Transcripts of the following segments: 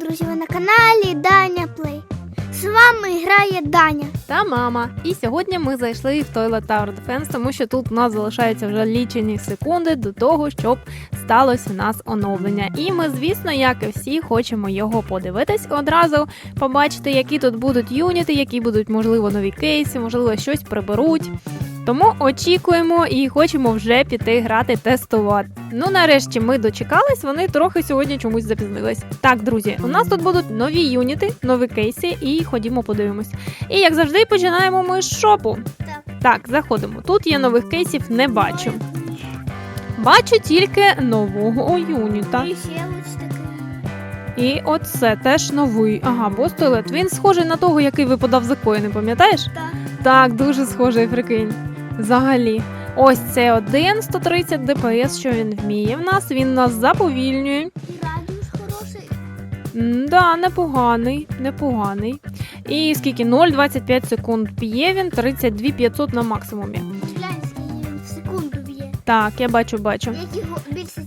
друзі, ви на каналі Даня Плей. З вами грає Даня. та мама. І сьогодні ми зайшли в Toilet Tower Defense, тому що тут у нас залишаються вже лічені секунди до того, щоб сталося у нас оновлення. І ми, звісно, як і всі, хочемо його подивитись одразу, побачити, які тут будуть юніти, які будуть, можливо, нові кейси, можливо, щось приберуть. Тому очікуємо і хочемо вже піти грати, тестувати. Ну, нарешті ми дочекались, вони трохи сьогодні чомусь запізнились. Так, друзі, у нас тут будуть нові юніти, нові кейси, і ходімо подивимось. І як завжди, починаємо ми з шопу. Так. Так, заходимо. Тут я нових кейсів не бачу. Бачу тільки нового юніта. І ще ось такий. І оце теж новий. Ага, бос туалет. Він схожий на того, який випадав за коїни, пам'ятаєш? Так. Так, дуже схожий, прикинь. Взагалі. Ось це один 130 ДПС, що він вміє в нас. Він нас заповільнює. І радіус хороший. М, Да, непоганий, непоганий. І скільки? 0,25 секунд п'є він, 32 500 на максимумі. Глянь, скільки він в секунду б'є. Так, я бачу, бачу. Які го- більше,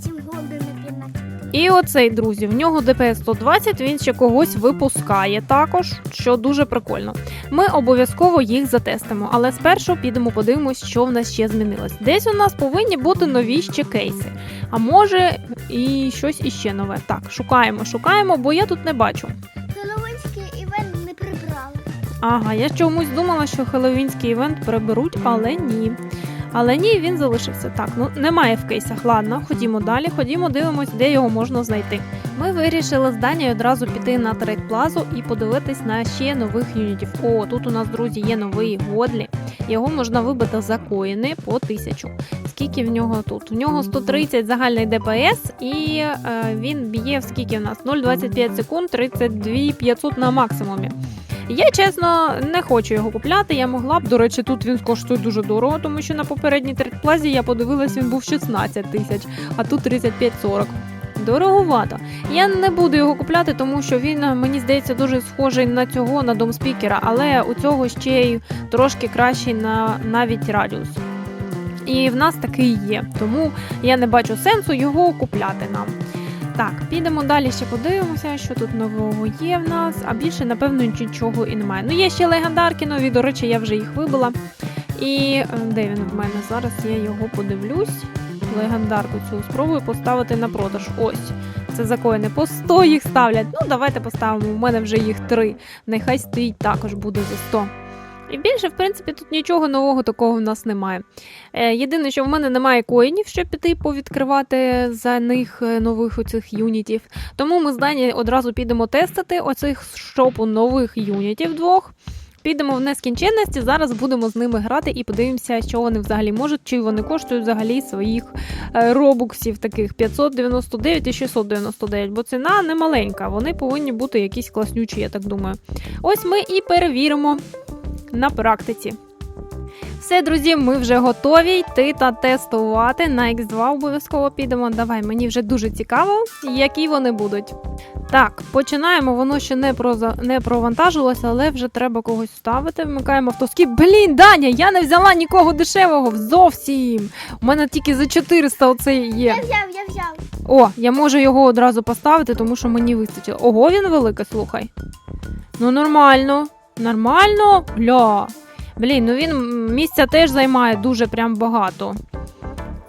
І оцей, друзі, в нього ДПС 120, він ще когось випускає також, що дуже прикольно. Ми обов'язково їх затестимо, але спершу підемо подивимось, що в нас ще змінилось. Десь у нас повинні бути нові ще кейси. А може і щось іще нове. Так, шукаємо, шукаємо, бо я тут не бачу. Хеллоуінський івент не прибрали. Ага, я чомусь думала, що хеллоуінський івент приберуть, але ні. Але ні, він залишився. Так, ну немає в кейсах. Ладно, ходімо далі, ходімо, дивимось, де його можна знайти. Ми вирішили з Данією одразу піти на трейд плазу і подивитись на ще нових юнітів. О, тут у нас, друзі, є новий Годлі. Його можна вибити за коїни по тисячу. Скільки в нього тут? У нього 130 загальний ДПС, і е, він б'є в скільки в нас? 0,25 секунд, 32 500 на максимумі. Я чесно не хочу його купляти. Я могла б. До речі, тут він коштує дуже дорого, тому що на попередній трейдплазі я подивилась, він був 16 тисяч, а тут 35-40. Дороговато. Я не буду його купляти, тому що він мені здається дуже схожий на цього на домспікера, але у цього ще й трошки кращий на навіть радіус. І в нас такий є, тому я не бачу сенсу його купляти нам. Так, підемо далі ще подивимося, що тут нового є в нас, а більше, напевно, нічого і немає. Ну, є ще легендарки нові, до речі, я вже їх вибила. І е, де він в мене? Зараз я його подивлюсь. Легендарку цю спробую поставити на продаж. Ось. Це за коїни по 100 їх ставлять. Ну, давайте поставимо. У мене вже їх три. Нехай стоїть також буде за 100. І більше, в принципі, тут нічого нового такого в нас немає. Е, єдине, що в мене немає коїнів, щоб піти повідкривати за них е, нових оцих юнітів. Тому ми з Дані одразу підемо тестити оцих шопу нових юнітів двох. Підемо в нескінченності, зараз будемо з ними грати і подивимося, що вони взагалі можуть, чи вони коштують взагалі своїх е, робуксів таких 599 і 699, бо ціна не маленька, вони повинні бути якісь класнючі, я так думаю. Ось ми і перевіримо на практиці. Все, друзі, ми вже готові йти та тестувати. На X2 обов'язково підемо. Давай, мені вже дуже цікаво, які вони будуть. Так, починаємо. Воно ще не про не провантажилося, але вже треба когось ставити. Вмикаємо автоскіп. Блін, Даня, я не взяла нікого дешевого зовсім. У мене тільки за 400 оцей є. Я взяв, я взяв. О, я можу його одразу поставити, тому що мені вистачило. Ого, він великий, слухай. Ну, нормально. Нормально? Гля. Блін, ну він місця теж займає дуже прям багато.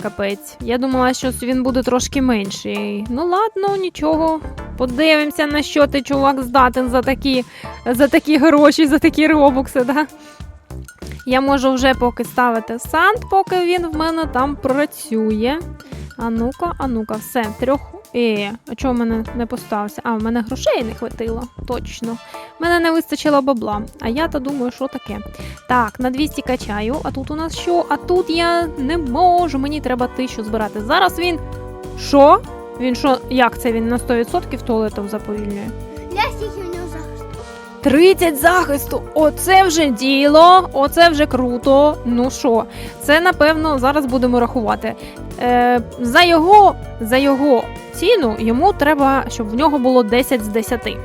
Капець. Я думала, що він буде трошки менший. Ну ладно, нічого. Подивимося, на що ти, чувак, здатен за такі, за такі гроші, за такі робокси, да? Я можу вже поки ставити сант, поки він в мене там працює. А ну-ка, а ну-ка, все, трьох. Е, а чого в мене не поставився? А, в мене грошей не хватило. Точно. В мене не вистачило бабла. А я то думаю, що таке. Так, на 200 качаю. А тут у нас що? А тут я не можу. Мені треба тисячу збирати. Зараз він. Що? Він що? Як це він на 100% туалетом заповільнює? Я стільки. 30 захисту. Оце вже діло, оце вже круто. Ну що, це напевно зараз будемо рахувати. Е, за його за його ціну йому треба, щоб в нього було 10 з 10.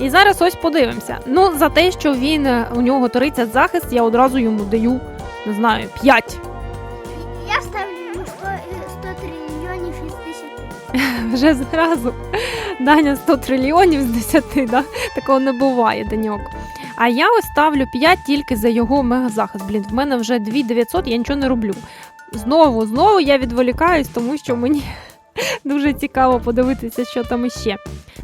І зараз ось подивимося. Ну, за те, що він у нього 30 захист, я одразу йому даю, не знаю, 5. Я ставлю йому 100, е, 100 трильйонів із 10. Вже зразу. Даня 100 трильйонів з 10, да? такого не буває, Даньок. А я ось ставлю 5 тільки за його мегазахист. Блін, в мене вже 2900, я нічого не роблю. Знову, знову я відволікаюсь, тому що мені дуже цікаво подивитися, що там іще.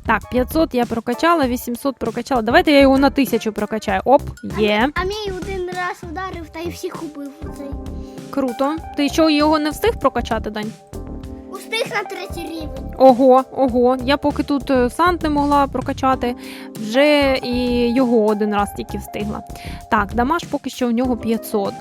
Так, 500 я прокачала, 800 прокачала. Давайте я його на 1000 прокачаю. Оп, є. А мій один раз ударив та й всіх убив оцей. Круто. Ти що, його не встиг прокачати, Дань? Устиг на третій рівень. Ого, ого. Я поки тут е, Сант не могла прокачати, вже і його один раз тільки встигла. Так, дамаж поки що в нього 500.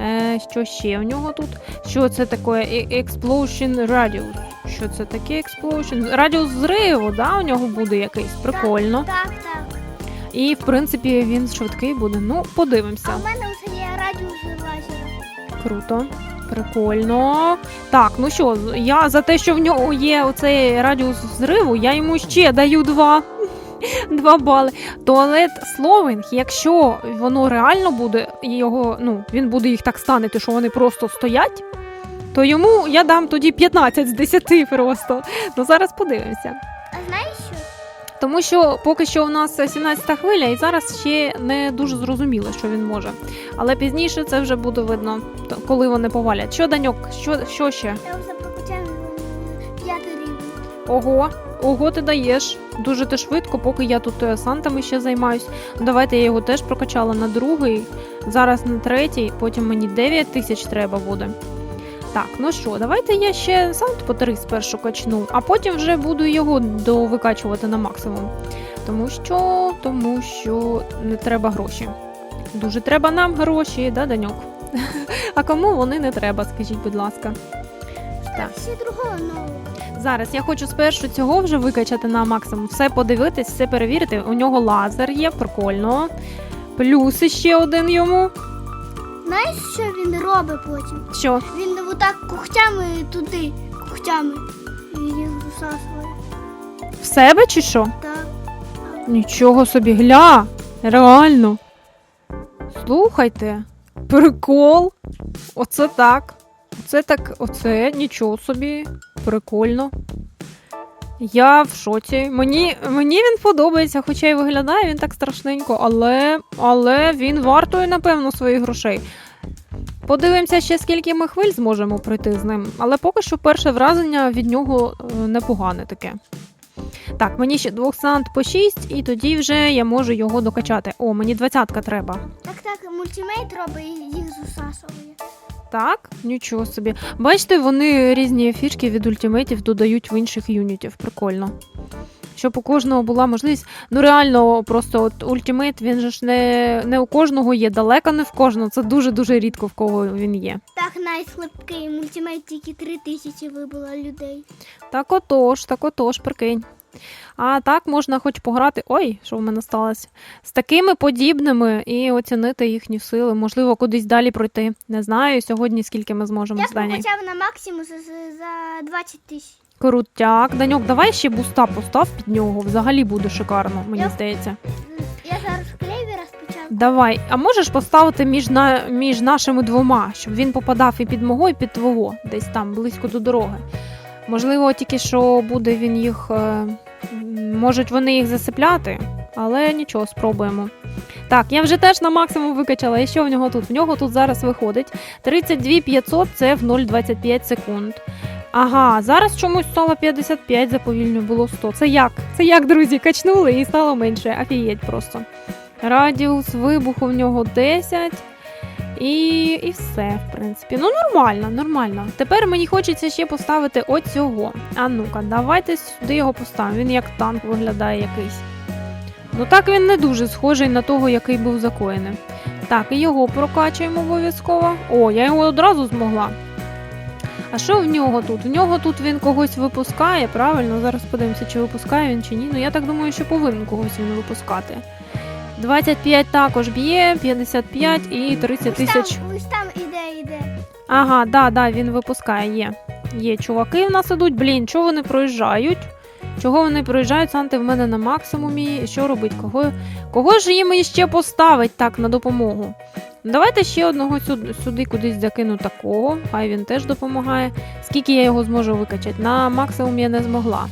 Е, що ще у нього тут? Що це таке? Е- Explosion Radius. Що це таке Explosion? Радіус зриву, да, у нього буде якийсь. Прикольно. Так, так. І в принципі він швидкий буде. Ну, подивимося. А в мене вже є радіус лазера. Круто. Прикольно. Так, ну що, я за те, що в нього є оцей радіус зриву, я йому ще даю два. Два бали. Туалет Словинг, якщо воно реально буде, його, ну, він буде їх так станити, що вони просто стоять, то йому я дам тоді 15 з 10 просто. Ну зараз подивимося. А знаєш що? Тому що поки що у нас 17-та хвиля, і зараз ще не дуже зрозуміло, що він може. Але пізніше це вже буде видно, коли вони повалять. Що, Даньок, що, що ще? Я вже прокачав м, п'ятий рівень. Ого, ого, ти даєш. Дуже ти швидко, поки я тут е, сантами ще займаюсь. Давайте я його теж прокачала на другий, зараз на третій, потім мені 9 тисяч треба буде. Так, ну що, давайте я ще сант по 3 спершу качну, а потім вже буду його довикачувати на максимум. Тому що, тому що не треба гроші. Дуже треба нам гроші, да, Даньок? А кому вони не треба, скажіть, будь ласка. Так. Ще другого нового. Зараз я хочу спершу цього вже викачати на максимум. Все подивитись, все перевірити. У нього лазер є, прикольно. Плюс ще один йому. Знаєш, що він робить потім? Що? Він отак кухтями туди, кухтями їх засасує. В себе чи що? Так. Нічого собі, гля! Реально. Слухайте. Прикол. Оце так. Оце так, оце нічого собі. Прикольно. Я в шоці. Мені, мені він подобається, хоча й виглядає він так страшненько, але, але він вартує, напевно, своїх грошей. Подивимося ще, скільки ми хвиль зможемо пройти з ним. Але поки що перше враження від нього е, непогане таке. Так, мені ще двох сант по 6, і тоді вже я можу його докачати. О, мені двадцятка треба. Так, так, мультимейт робить їх засасує. Так, нічого собі. Бачите, вони різні фішки від ультимейтів додають в інших юнітів. Прикольно. Щоб у кожного була можливість. Ну реально, просто от ультимейт, він же ж не, не у кожного є, далеко не в кожного. Це дуже-дуже рідко в кого він є. Так, найслабкий мультимейт тільки три тисячі вибило людей. Так отож, так отож, прикинь. А так можна хоч пограти. Ой, що в мене сталося? З такими подібними і оцінити їхні сили. Можливо, кудись далі пройти. Не знаю сьогодні, скільки ми зможемо Я з Дані. прокачав на максимум за, за, за 20 тисяч. Крутяк. Даньок, давай ще буста постав під нього. Взагалі буде шикарно, мені Я- здається. Я зараз клевера спочатку. Давай. А можеш поставити між, на... між нашими двома, щоб він попадав і під мого, і під твого, десь там, близько до дороги. Можливо, тільки що буде він їх. Е... Можуть вони їх засипляти, але нічого, спробуємо. Так, я вже теж на максимум викачала. І що в нього тут? В нього тут зараз виходить 32 500 це в 0,25 секунд. Ага, зараз чомусь стало 55, заповільню було 100. Це як? Це як, друзі, качнули і стало менше. Афієть просто. Радіус вибуху в нього 10. І, і все, в принципі. Ну, нормально, нормально. Тепер мені хочеться ще поставити оцього. А ну-ка, давайте сюди його поставимо. Він як танк виглядає якийсь. Ну так він не дуже схожий на того, який був закоєним. Так, і його прокачуємо обов'язково. О, я його одразу змогла. А що в нього тут? В нього тут він когось випускає, правильно? Зараз подивимося, чи випускає він чи ні. Ну я так думаю, що повинен когось він випускати. 25 також б'є, 55 і 30 тисяч. Ось там іде, іде. Ага, да, да, він випускає, є. Є чуваки в нас ідуть. Блін, чого вони проїжджають? Чого вони проїжджають? Санти в мене на максимумі. Що робить? Кого, кого ж їм іще поставить так на допомогу? Давайте ще одного сюди, сюди кудись закину такого. Хай він теж допомагає. Скільки я його зможу викачати? На максимум я не змогла.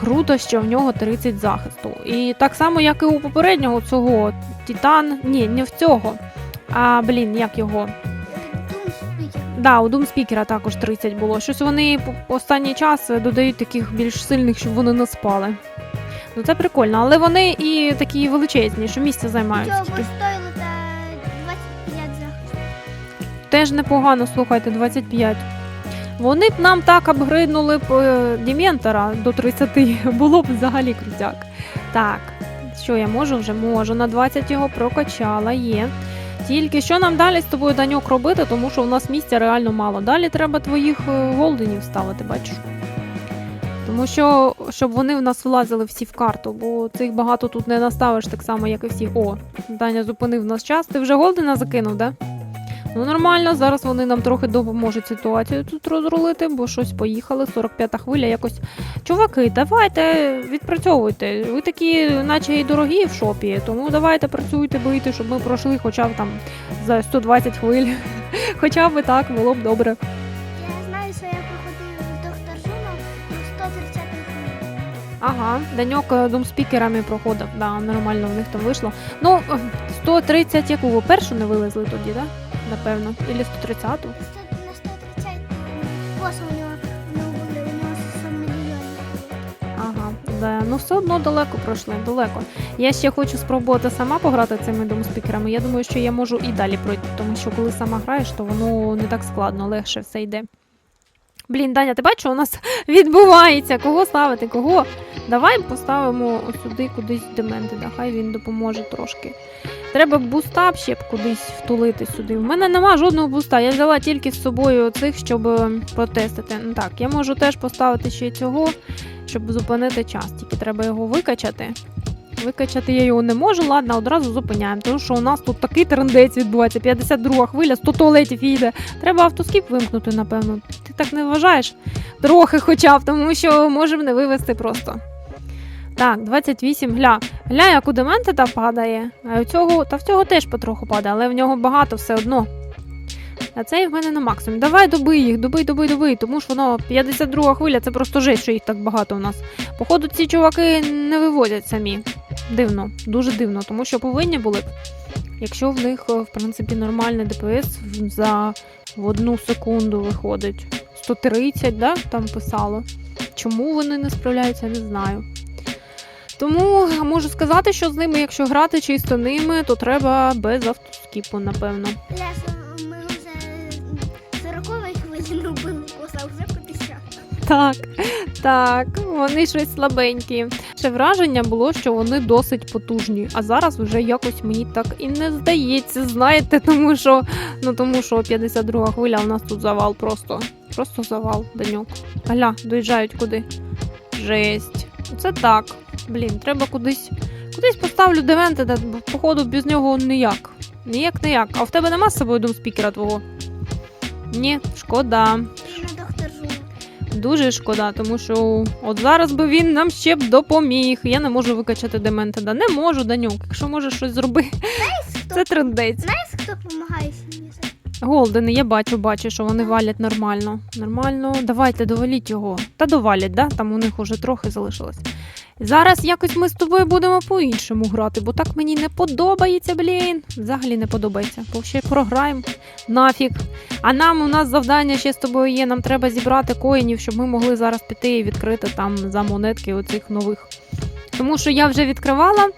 Круто, що в нього 30 захисту. І так само, як і у попереднього цього Титан. Ні, не в цього. А блін, як його? Да, у Doom Speaker також 30 було. Щось вони останній час додають таких більш сильних, щоб вони не спали. Ну це прикольно, але вони і такі величезні, що місця займають. Цього стоїло 25 захисту. Теж непогано, слухайте, 25. Вони б нам так апгрейднули б е, Дементора до 30, було б взагалі крутяк. Так, що я можу вже? Можу. На 20 його прокачала, є. Тільки що нам далі з тобою Даньок робити, тому що у нас місця реально мало. Далі треба твоїх е, голденів ставити, бачиш? Тому що, щоб вони в нас влазили всі в карту, бо цих багато тут не наставиш так само, як і всіх. О, Даня зупинив нас час. Ти вже голдена закинув, да? Ну нормально, зараз вони нам трохи допоможуть ситуацію тут розрулити, бо щось поїхали. 45-та хвиля якось. Чуваки, давайте відпрацьовуйте. Ви такі, наче і дорогі в шопі, тому давайте працюйте, бийте, щоб ми пройшли хоча б там за 120 хвиль. Хоча б так було б добре. Я знаю, що я проходив доктор Жуном до 130 хвилин. Ага, Даньок е, думспікерами проходив, да, нормально в них там вийшло. Ну, е, 130, яку ви першу не вилезли тоді, да? Напевно. Ілі 130-ту. На 130-ту у нього були, у нього 100 мільйонів. Ага, да. ну все одно далеко пройшли, далеко. Я ще хочу спробувати сама пограти цими домспікерами. Я думаю, що я можу і далі пройти, тому що коли сама граєш, то воно не так складно, легше все йде. Блін, Даня, ти бачиш, у нас відбувається? Кого ставити? Кого? Давай поставимо сюди кудись дементи, да, хай він допоможе трошки. Треба буста ще б кудись втулити сюди. У мене нема жодного буста. Я взяла тільки з собою цих, щоб е, протестити. Ну так, я можу теж поставити ще цього, щоб зупинити час. Тільки треба його викачати. Викачати я його не можу, ладно, одразу зупиняємо. Тому що у нас тут такий трендець відбувається. 52 хвиля, 100 туалетів їде. Треба автоскіп вимкнути, напевно. Так не вважаєш? Трохи хоча б, тому що можемо не вивести просто. Так, 28. Гля. Гля, як у демента та падає. А у цього, та в цього теж потроху падає, але в нього багато все одно. А цей в мене на максимум. Давай добий їх, добий, добий, добий, тому що воно 52 хвиля, це просто жесть, що їх так багато у нас. Походу, ці чуваки не вивозять самі. Дивно, дуже дивно, тому що повинні були б. Якщо в них, е, в принципі, нормальний ДПС за в одну секунду виходить. 130, да, там писало. Чому вони не справляються, не знаю. Тому можу сказати, що з ними, якщо грати чисто ними, то треба без автоскіпу, напевно. Ми вже 40 хвилі не вбили боса, вже по 50. Так, так, вони щось слабенькі. Ще враження було, що вони досить потужні, а зараз вже якось мені так і не здається, знаєте, тому що ну тому що 52 хвиля, у нас тут завал просто. Просто завал, даньок. Аля, доїжджають куди? Жесть. Це так. Блін, треба кудись. Кудись поставлю девенти, де походу без нього ніяк. Ніяк ніяк. А в тебе нема з собою думспікера твого? Ні, шкода. Дуже шкода, тому що от зараз би він нам ще б допоміг. Я не можу викачати дементеда. Не можу, Данюк. Якщо можеш щось зробити, Хто, це трендець. знаєш, хто допомагає сім'ї? Голдени, я бачу, бачу, що вони валять нормально. Нормально. Давайте доваліть його. Та довалять, да? Там у них уже трохи залишилось. Зараз якось ми з тобою будемо по-іншому грати, бо так мені не подобається, блін. Взагалі не подобається. Бо ще програємо нафіг. А нам у нас завдання ще з тобою є. Нам треба зібрати коїнів, щоб ми могли зараз піти і відкрити там за монетки оцих нових. Тому що я вже відкривала.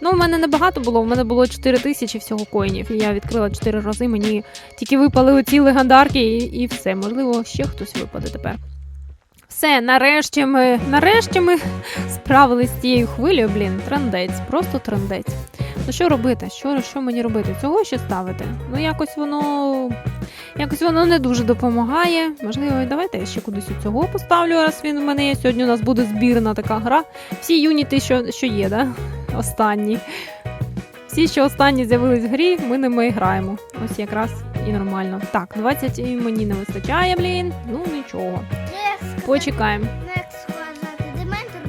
Ну, у мене небагато було, у мене було 4 тисячі всього коїнів. І я відкрила 4 рази. Мені тільки випали оці легендарки, і, і все. Можливо, ще хтось випаде тепер. Все, нарешті ми, нарешті ми справились з цією хвилею, блін, трендець, просто трендець. Ну що робити? Що, що мені робити? Цього ще ставити? Ну якось воно. Якось воно не дуже допомагає. Можливо, давайте я ще кудись у цього поставлю, раз він у мене є. Сьогодні у нас буде збірна така гра. Всі юніти, що, що є, да? Останні. Всі, що останні з'явились в грі, ми ними граємо. Ось якраз і нормально. Так, 20 і мені не вистачає, блін. Ну нічого. Почекаємо. Ну, Дементор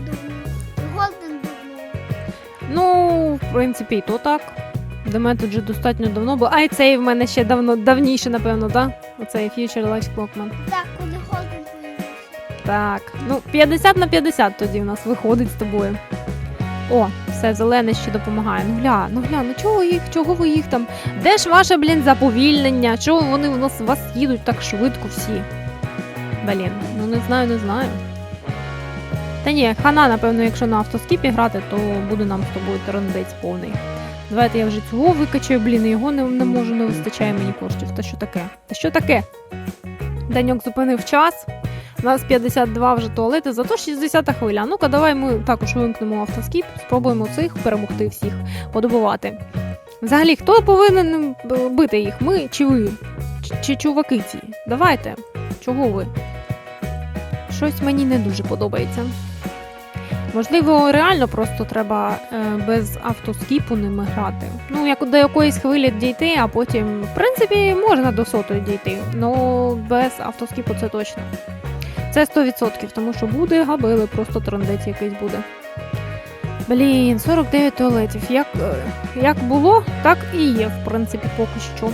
Голден. Ну, в принципі, і то так. Демет тут вже достатньо давно був. А і цей в мене ще давно давніше, напевно, так? Оцей Future Life Clockman. Так, коли Голден появився. Так, ну 50 на 50 тоді в нас виходить з тобою. О, все, зелене ще допомагає. Ну гля, ну гля, ну чого їх, чого ви їх там? Де ж ваше, блін, заповільнення? Чого вони в нас вас їдуть так швидко всі? Блін, ну не знаю, не знаю. Та ні, хана, напевно, якщо на автоскіпі грати, то буде нам з тобою трендець повний. Давайте я вже цього викачаю, блін, і його не, не можу, не вистачає мені коштів. Та що таке? Та що таке? Даньок зупинив час. У нас 52 вже туалети, зато 60 хвиля. Ну-ка, давай ми також вимкнемо автоскіп, спробуємо цих перемогти всіх, подобувати. Взагалі, хто повинен бити їх? Ми чи ви? Чи, чуваки ці? Давайте. Чого ви? Щось мені не дуже подобається. Можливо, реально просто треба е, без автоскіпу ними грати. Ну, як до якоїсь хвилі дійти, а потім, в принципі, можна до сотої дійти. Ну, без автоскіпу це точно. Це 100%, тому що буде габили, просто трендець якийсь буде. Блін, 49 туалетів. Як, е, як було, так і є, в принципі, поки що.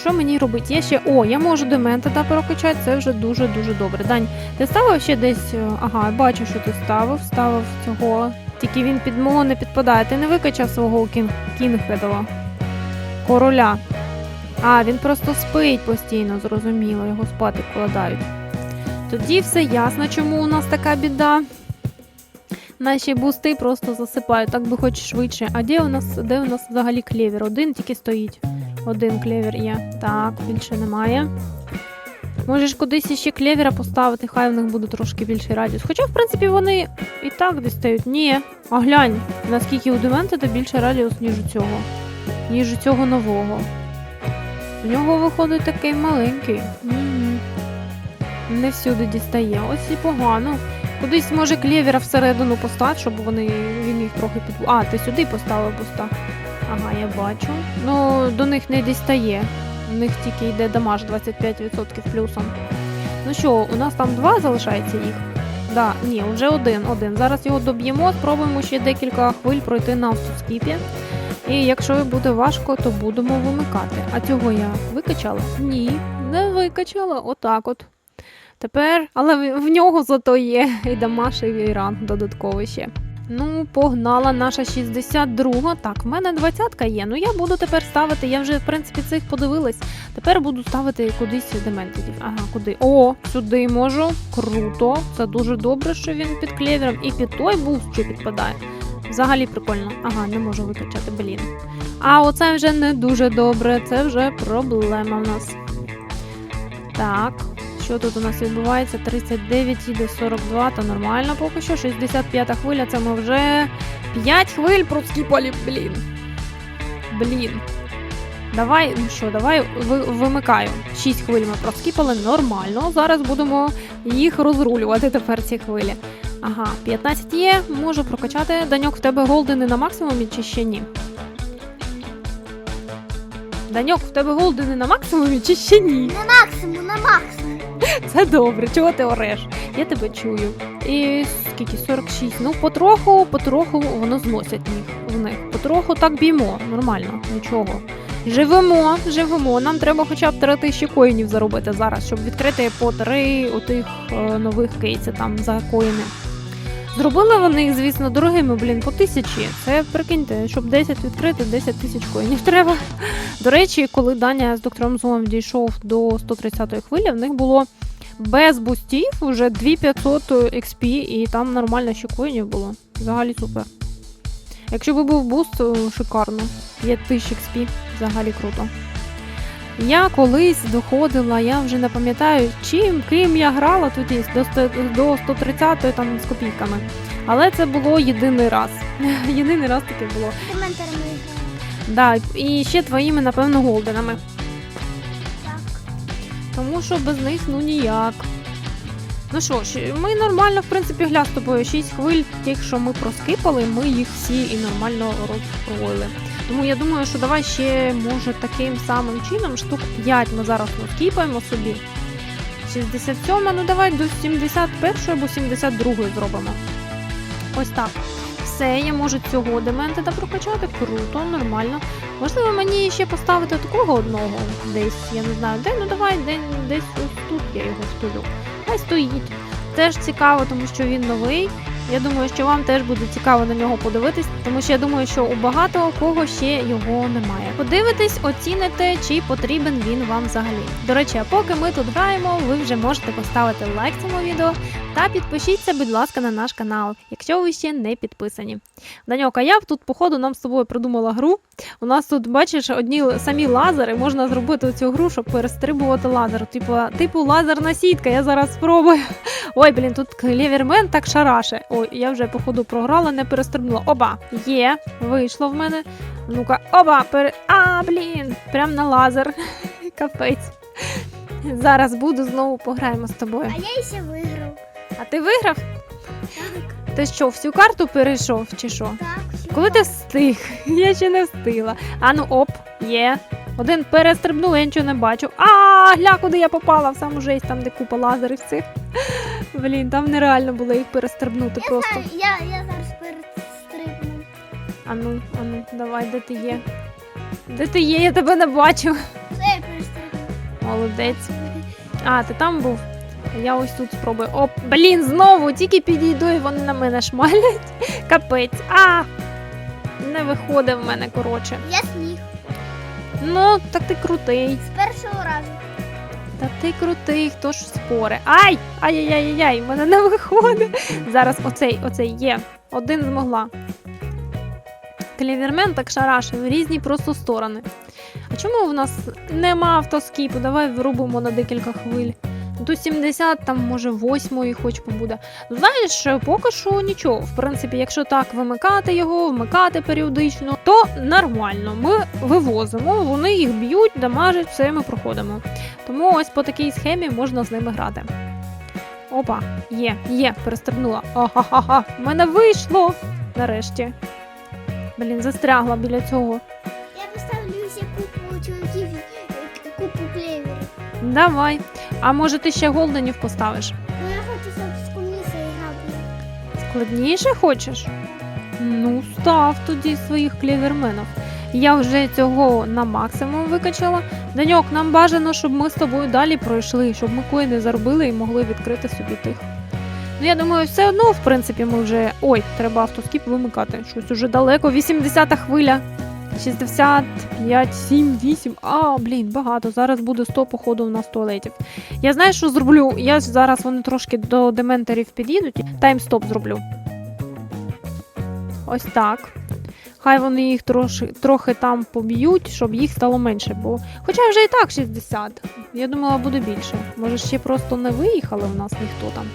Що мені робити? Я ще. О, я можу дементеда прокачати, це вже дуже-дуже добре. Дань, ти ставив ще десь. е, Ага, я бачу, що ти ставив, ставив цього. Тільки він під мого не підпадає. Ти не викачав свого кін... кінгхедова короля. А, він просто спить постійно, зрозуміло, його спати вкладають. Тоді все ясно, чому у нас така біда. Наші бусти просто засипають, так би хоч швидше. А де у нас, де у нас взагалі клевер? Один тільки стоїть. Один клевер є. Так, більше немає. Можеш кудись іще клевера поставити, хай в них буде трошки більший радіус. Хоча, в принципі, вони і так десь стають. Ні. А глянь, наскільки у Дементеда більший радіус, ніж у цього. Ніж у цього нового. У нього виходить такий маленький. Не всюди дістає. Ось і погано. Кудись може клевера всередину постав, щоб вони він їх трохи під. А, ти сюди поставив буста. Ага, я бачу. Ну, до них не дістає. У них тільки йде дамаж 25% плюсом. Ну що, у нас там два залишається їх? Да, ні, вже один, один. Зараз його доб'ємо, спробуємо ще декілька хвиль пройти на автоскіпі. І якщо буде важко, то будемо вимикати. А цього я викачала? Ні, не викачала. Отак от. Тепер, але в- нього зато є і дамаш, і ранг додатковий ще. Ну, погнала наша 62. Так, в мене 20 є. Ну я буду тепер ставити. Я вже, в принципі, цих подивилась. Тепер буду ставити кудись дементидів. Ага, куди? О, сюди можу. Круто. Це дуже добре, що він під клевером. І під той буст ще підпадає. Взагалі прикольно. Ага, не можу викачати, блін. А оце вже не дуже добре. Це вже проблема в нас. Так. Що тут у нас відбувається? 39 іде 42, то нормально поки що. 65 хвиля, це ми вже 5 хвиль проскіпали, блін. Блін. Давай, ну що, давай ви, вимикаю. 6 хвиль ми проскіпали, нормально. Зараз будемо їх розрулювати тепер ці хвилі. Ага, 15 є, можу прокачати. Даньок, в тебе голдени на максимумі чи ще ні? Даньок, в тебе голдени на максимумі чи ще ні? На максимум, на максимум. Це добре, чого ти ореш? Я тебе чую. І скільки? 46. Ну, потроху, потроху воно зносять їх в них. Потроху так біймо. Нормально, нічого. Живемо, живемо. Нам треба хоча б 3 тисячі коїнів заробити зараз, щоб відкрити по три отих е, нових кейси там за коїни. Зробили вони їх, звісно, дорогими, блін, по тисячі. Це прикиньте, щоб 10 відкрити, 10 тисяч коїнів треба. До речі, коли Даня з доктором Зумом дійшов до 130-ї хвилі, в них було без бустів вже 2500 XP, і там нормально ще коїнів було. Взагалі супер. Якщо би був буст, шикарно. 5000 XP, взагалі круто. Я колись доходила, я вже не пам'ятаю, чим, ким я грала тоді до, сто- до 130 там з копійками. Але це було єдиний раз. Єдиний раз таке було. Да, і ще твоїми, напевно, голденами. так. Тому що без них ну ніяк. Ну що ж, ми нормально, в принципі, гля з тобою. 6 хвиль, тих, що ми проскипали, ми їх всі і нормально розстроїли. Тому я думаю, що давай ще, може, таким самим чином, штук 5 ми зараз розкіпаємо собі. 67, ну давай до 71 або 72 зробимо. Ось так. Все, я можу цього дементеда прокачати. Круто, нормально. Можливо, мені ще поставити такого одного десь, я не знаю, де, ну давай де, десь ось тут я його втулю. Хай стоїть. Теж цікаво, тому що він новий. Я думаю, що вам теж буде цікаво на нього подивитись, тому що я думаю, що у багато кого ще його немає. Подивитись, оціните, чи потрібен він вам взагалі. До речі, а поки ми тут граємо, ви вже можете поставити лайк цьому відео та підпишіться, будь ласка, на наш канал, якщо ви ще не підписані. Даньок, а я тут, походу, нам з тобою придумала гру. У нас тут, бачиш, одні самі лазери. Можна зробити цю гру, щоб перестрибувати лазер. Типу, типу лазерна сітка. Я зараз спробую. Ой, блін, тут клевермен так шараше. Ой, я вже, походу, програла, не перестрибнула. Оба! Є, вийшло в мене. Ну-ка, оба! Пере... А, блін! Прям на лазер. Капець. Зараз буду знову пограємо з тобою. А я ще виграв. А ти виграв? Так, Ти що, всю карту перейшов чи що? так. Коли ти встиг? Я ще не встигла. А ну оп, є. Один перестрибнув, я нічого не бачу. А, гля, куди я попала в саму жесть, там де купа лазерів цих. Блін, там нереально було їх перестрибнути просто. знаю, Я, я зараз перестрибну. А ну, а ну, давай, де ти є? Де ти є? Я тебе не бачу. Все, я перестрибну. Молодець. А, ти там був? Я ось тут спробую. Оп, блін, знову тільки підійду і вони на мене шмалять. Капець. А! Не виходить в мене, коротше. Я сніг. Ну, так ти крутий. З першого разу. Та ти крутий, хто ж споре. Ай! Ай-яй-яй-яй, в мене не виходить. Зараз оцей, оцей є. Один змогла. Клівермен так шарашив в різні просто сторони. А чому в нас нема автоскіпу? Давай врубимо на декілька хвиль. Тут 70, там може 8 хоч побуде. Знаєш, поки що нічого. В принципі, якщо так вимикати його, вмикати періодично, то нормально. Ми вивозимо, вони їх б'ють, дамажать, все ми проходимо. Тому ось по такій схемі можна з ними грати. Опа, є, є, перестрибнула. Ага-ха-ха, в мене вийшло. Нарешті. Блін, застрягла біля цього. Давай. А може ти ще голденів поставиш? Ну я хочу, щоб грати. Складніше хочеш? Ну, став тоді своїх кліверменів. Я вже цього на максимум викачала. Даньок, нам бажано, щоб ми з тобою далі пройшли, щоб ми коїни заробили і могли відкрити собі тих. Ну, я думаю, все одно, в принципі, ми вже. Ой, треба автоскіп вимикати. Щось уже далеко. 80-та хвиля. 65, 7, 8. А, блін, багато. Зараз буде 100 походу у нас туалетів. Я знаю, що зроблю. Я зараз вони трошки до дементорів під'їдуть. Таймстоп зроблю. Ось так. Хай вони їх трошки, трохи там поб'ють, щоб їх стало менше. Бо... Хоча вже і так 60. Я думала, буде більше. Може, ще просто не виїхали у нас ніхто там.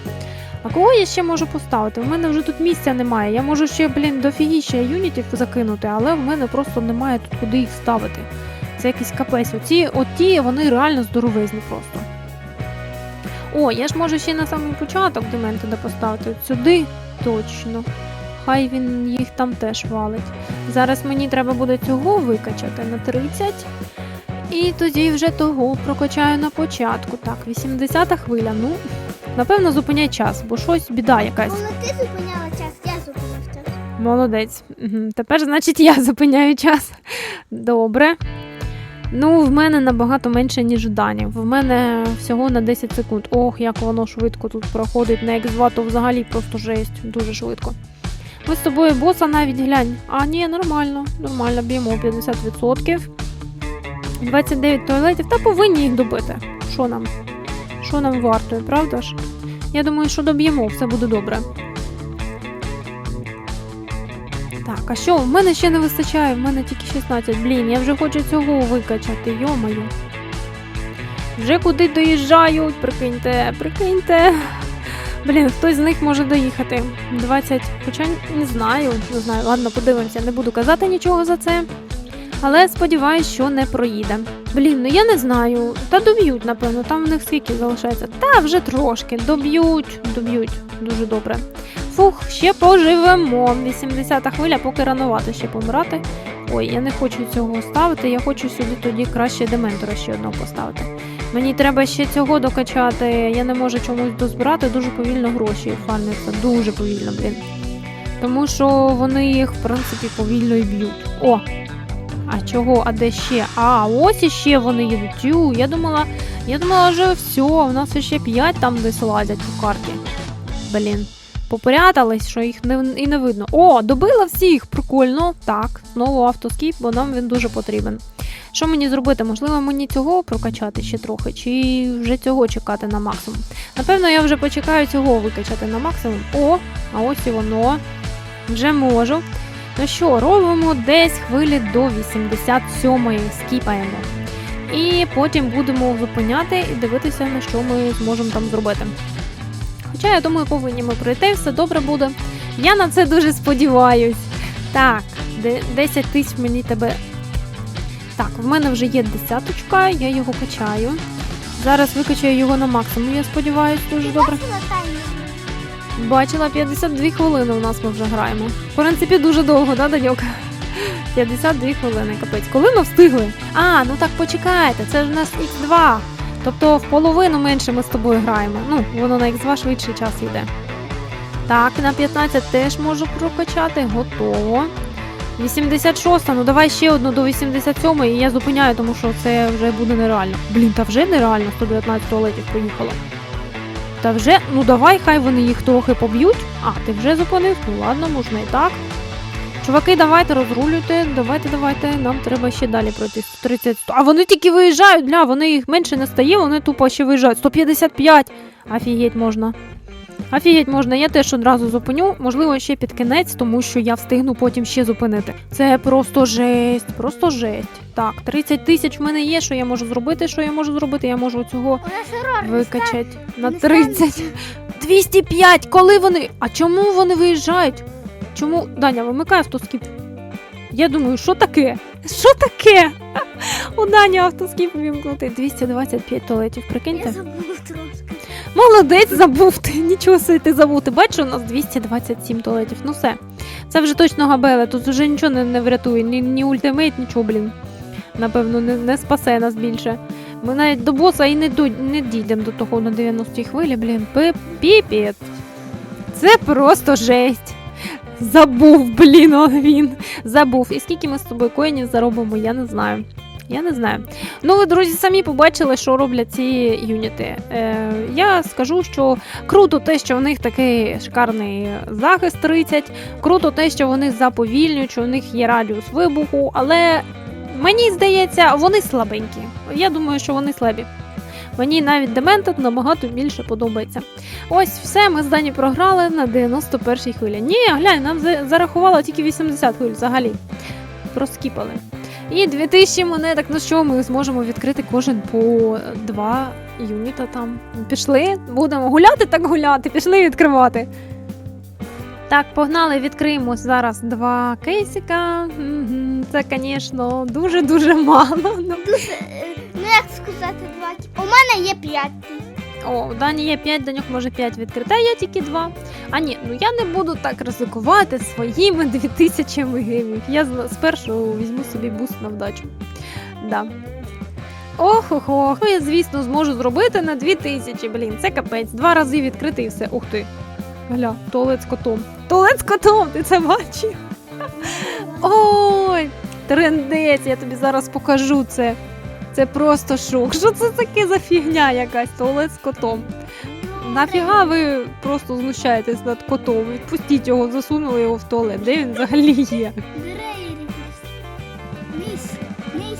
А кого я ще можу поставити? У мене вже тут місця немає. Я можу ще, блін, дофігіще юнітів закинути, але в мене просто немає тут куди їх ставити. Це якийсь капець. Оці, оті, вони реально здоровезні просто. О, я ж можу ще на самий початок дементида поставити. От сюди точно. Хай він їх там теж валить. Зараз мені треба буде цього викачати на 30. І тоді вже того прокачаю на початку. Так, 80-та хвиля. Ну, напевно, зупиняй час, бо щось біда якась. Коли ти зупиняла час, я зупиняв час. Молодець. Тепер, значить, я зупиняю час. Добре. Ну, в мене набагато менше, ніж у Дані. В мене всього на 10 секунд. Ох, як воно швидко тут проходить на X2, то взагалі просто жесть, дуже швидко. Ми з тобою боса навіть глянь. А, ні, нормально, нормально, б'ємо 50%. 29 туалетів, та повинні їх добити. Що нам? Що нам вартує, правда ж? Я думаю, що доб'ємо, все буде добре. Так, а що? В мене ще не вистачає, в мене тільки 16. Блін, я вже хочу цього викачати, йомаю. Вже куди доїжджають, прикиньте, прикиньте. Блін, хтось з них може доїхати. 20, хоча не знаю, не знаю. Ладно, подивимося, не буду казати нічого за це. Але сподіваюсь, що не проїде. Блін, ну я не знаю. Та доб'ють, напевно, там в них скільки залишається. Та вже трошки. Доб'ють, доб'ють. Дуже добре. Фух, ще поживемо. 80-та хвиля, поки ранувато ще помирати. Ой, я не хочу цього ставити. Я хочу сюди тоді краще дементора ще одного поставити. Мені треба ще цього докачати. Я не можу чомусь дозбирати, дуже повільно гроші фармляться. Дуже повільно, блін. Тому що вони їх, в принципі, повільно і б'ють. О! А чого? А де ще? А, ось іще вони їдуть. Ю, я думала, Я думала, вже все, у нас ще 5 там десь лазять по карті. Блін. Попорятались, що їх не, і не видно. О, добила всіх! Прикольно. Так, знову автоскіп, бо нам він дуже потрібен. Що мені зробити? Можливо, мені цього прокачати ще трохи, чи вже цього чекати на максимум. Напевно, я вже почекаю цього викачати на максимум. О, а ось і воно. Вже можу. Ну що, робимо десь хвилі до 87-ї, скіпаємо. І потім будемо зупиняти і дивитися, на що ми зможемо там зробити. Хоча, я думаю, повинні ми пройти, все добре буде. Я на це дуже сподіваюсь. Так, 10 тисяч мені тебе. Так, в мене вже є десяточка, я його качаю. Зараз викачаю його на максимум, я сподіваюся, дуже добре. Бачила 52 хвилини у нас ми вже граємо. В принципі, дуже довго, да, Даньок? 52 хвилини, капець. Коли ми встигли? А, ну так почекайте, це ж у нас X2. Тобто в половину менше ми з тобою граємо. Ну, воно на X2 швидший час йде. Так, на 15 теж можу прокачати. Готово. 86, ну давай ще одну до 87 і я зупиняю, тому що це вже буде нереально. Блін, та вже нереально 119 туалетів поїхало. Та вже, ну давай, хай вони їх трохи поб'ють. А, ти вже зупинив? Ну ладно, можна і так. Чуваки, давайте розрулюйте, давайте, давайте. Нам треба ще далі пройти 130. А вони тільки виїжджають, для, вони їх менше не стає, вони тупо ще виїжджають. 155! Офігеть можна. Офігеть можна, я теж одразу зупиню, можливо, ще під кінець, тому що я встигну потім ще зупинити. Це просто жесть, просто жесть. Так, 30 тисяч в мене є, що я можу зробити, що я можу зробити, я можу цього викачати на не 30. 205! Коли вони. А чому вони виїжджають? Чому. Даня, вимикай автоскіп. Я думаю, що таке? Що таке? У Дані автоскіп вимкнути. 225 туалетів, Я прикиньте. забула трошки. Молодець, забув ти. Нічого собі ти забув. Ти бачиш, у нас 227 туалетів. Ну все. Це вже точно габеле. Тут вже нічого не, не врятує. Ні, ні ультимейт, нічого, блін. Напевно, не, не спасе нас більше. Ми навіть до боса і не, до, не дійдемо до того на 90-й хвилі, блін. Піпець. Це просто жесть. Забув, блін, він. Забув. І скільки ми з тобою коїнів заробимо, я не знаю. Я не знаю. Ну, ви, друзі, самі побачили, що роблять ці юніти. Е, я скажу, що круто те, що в них такий шикарний захист 30, круто те, що вони заповільнюють, що у них є радіус вибуху, але мені здається, вони слабенькі. Я думаю, що вони слабі. Мені навіть Demented набагато більше подобається. Ось все, ми з Дані програли на 91-й хвилі. Ні, глянь, нам зарахувало тільки 80 хвиль взагалі. Проскіпали. І 2000 монеток. Ну що, ми зможемо відкрити кожен по два юніта там. Пішли, будемо гуляти, так гуляти, пішли відкривати. Так, погнали, відкриємо зараз два кейсика. Це, звісно, дуже-дуже мало. Ну, е, ну як сказати, два. У мене є п'ять. О, у Дані є 5, Даньок може 5 відкрити, а я тільки 2. А ні, ну я не буду так ризикувати своїми 2000 гривень. Я спершу візьму собі буст на вдачу. Да. Ох, ох, ох. Ну, я, звісно, зможу зробити на 2000, блін, це капець. Два рази відкрити і все. Ух ти. Гля, туалет з котом. Туалет з котом, ти це бачив? Ой, трендець, я тобі зараз покажу це. Це просто шок. Що це таке за фігня якась? Туалет з котом. Нафіга ви просто знущаєтесь над котом? Відпустіть його, засунули його в туалет. Де він взагалі є?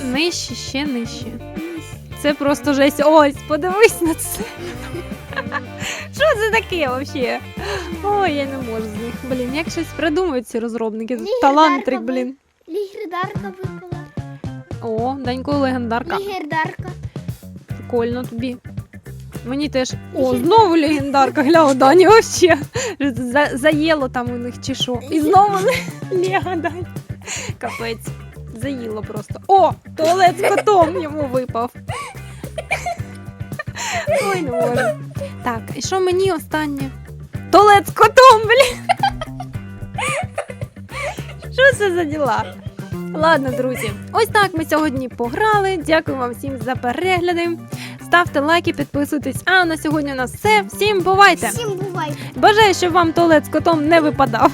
Нижче, ще нижче. Це просто жесть. Ось, подивись на це. Що це таке взагалі? Ой, я не можу з них. Блін, як щось придумують ці розробники. Талантрик, блін. Лігердарка випала. О, Данько легендарка. Лігердарка. Прикольно тобі. Мені теж. О, знову легендарка, гля, у Дані вообще. За, заїло там у них чи що. І знову Лего. Капець. Заїло просто. О! Туалет з котом йому випав. Ой, не можу. Так, і що мені останнє? Туалет з котом, блін. Що це за діла? Ладно, друзі, ось так ми сьогодні пограли. Дякую вам всім за перегляди. Ставте лайки, підписуйтесь. А на сьогодні у нас все. Всім бувайте! Всім бувайте. Бажаю, щоб вам туалет з котом не випадав.